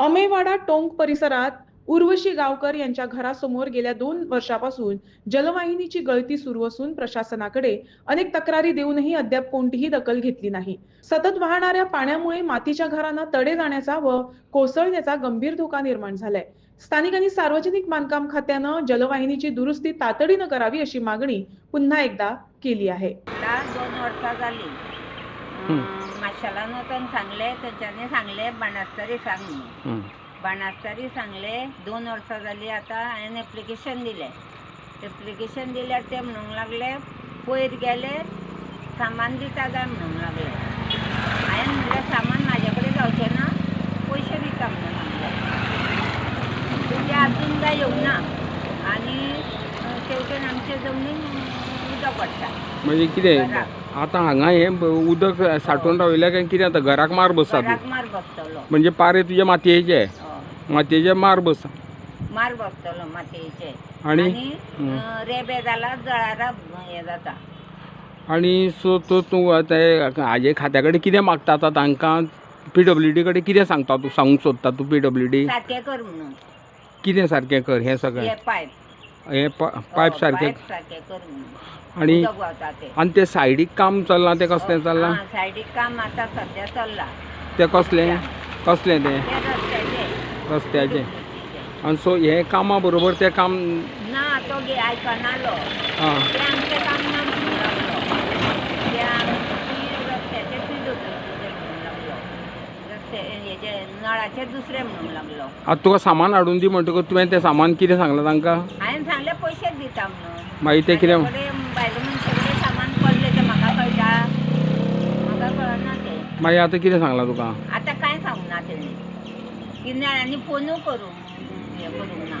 अमेवाडा टोंक परिसरात उर्वशी गावकर यांच्या घरासमोर गेल्या दोन वर्षापासून जलवाहिनीची गळती सुरू असून प्रशासनाकडे अनेक तक्रारी देऊनही अद्याप कोणतीही दखल घेतली नाही. सतत वाहणाऱ्या पाण्यामुळे मातीच्या घरांना तडे जाण्याचा व कोसळण्याचा गंभीर धोका निर्माण झालाय. स्थानिकांनी सार्वजनिक बांधकाम खात्यानं जलवाहिनीची दुरुस्ती तातडीनं करावी अशी मागणी पुन्हा एकदा केली आहे. माशेलान वचोन सांगले थंयच्यांनी सांगले बाणास्तारी सांग. बाणास्तारी सांगले दोन वर्सां जाली आतां हांवें एप्लिकेशन दिलें. एप्लिकेशन दिल्यार ते म्हणूंक लागले पयर गेले सामान दिता काय म्हणूंक लागले. हांवें म्हणलें सामान म्हाजे कडेन जावचें ना पयशे दिता म्हणून सांगले म्हणजे अजून काय येवं ना? आनी शेवटेन आमचे जमनीन उदक पडटा म्हणजे कितें. आतां हांगा हें उदक साठोवन रावयल्या काय कितें आतां? घराक मार बसता तूं. घराक मार बसतलो. म्हणजे पारे तुजे मातयेचे? हय. मातयेचे मार बसता मार बसतलो मातयेचे. आनी हं. रेबे जाला जळारा हें जाता. आनी सो तो तूं ते हाजे खात्या कडेन कितें मागता आतां? तांकां पी डब्ल्यू डी कडेन कितें सांगता तूं? सांगूंक सोदता तूं पी डब्ल्यू डी कर म्हणून. कितें सारकें कर? हें सगळें. हे पायप हें पायप सारकें म्हणून आनी उदक वता ते. सायडीक काम चल्लां तें कसलें चल्लां? हा, सायडीक काम आतां चल्ला. तें कसलें? कसलें तें? ते रस्त्याचे. रस्त्याचें. आनी सो हें कामा बरोबर तें काम ना तो गे आयकनालो आं ते आमचें काम ना म्हणूंक लागलो ते आमची रस्त्याचे पिडो म्हणूंक लागलो रस्ते हेजे नळाचे दुसरे म्हणूंक लागलो. आतां तुका सामान हाडून दी म्हणटकूच तुवें तें सामान कितें सांगलां तांकां? हांवें सांगलें पयशेच दिता म्हणून. मागीर ते कितें? कडेन बायलो कडेन सामान पडलें तें म्हाका कळटा. म्हाका कळना तें. मागीर आतां कितें सांगलां तुका? आतां कांय सांगूना तेणी किन्याळ्यांनी फोनूय करूंक हें करूंक ना.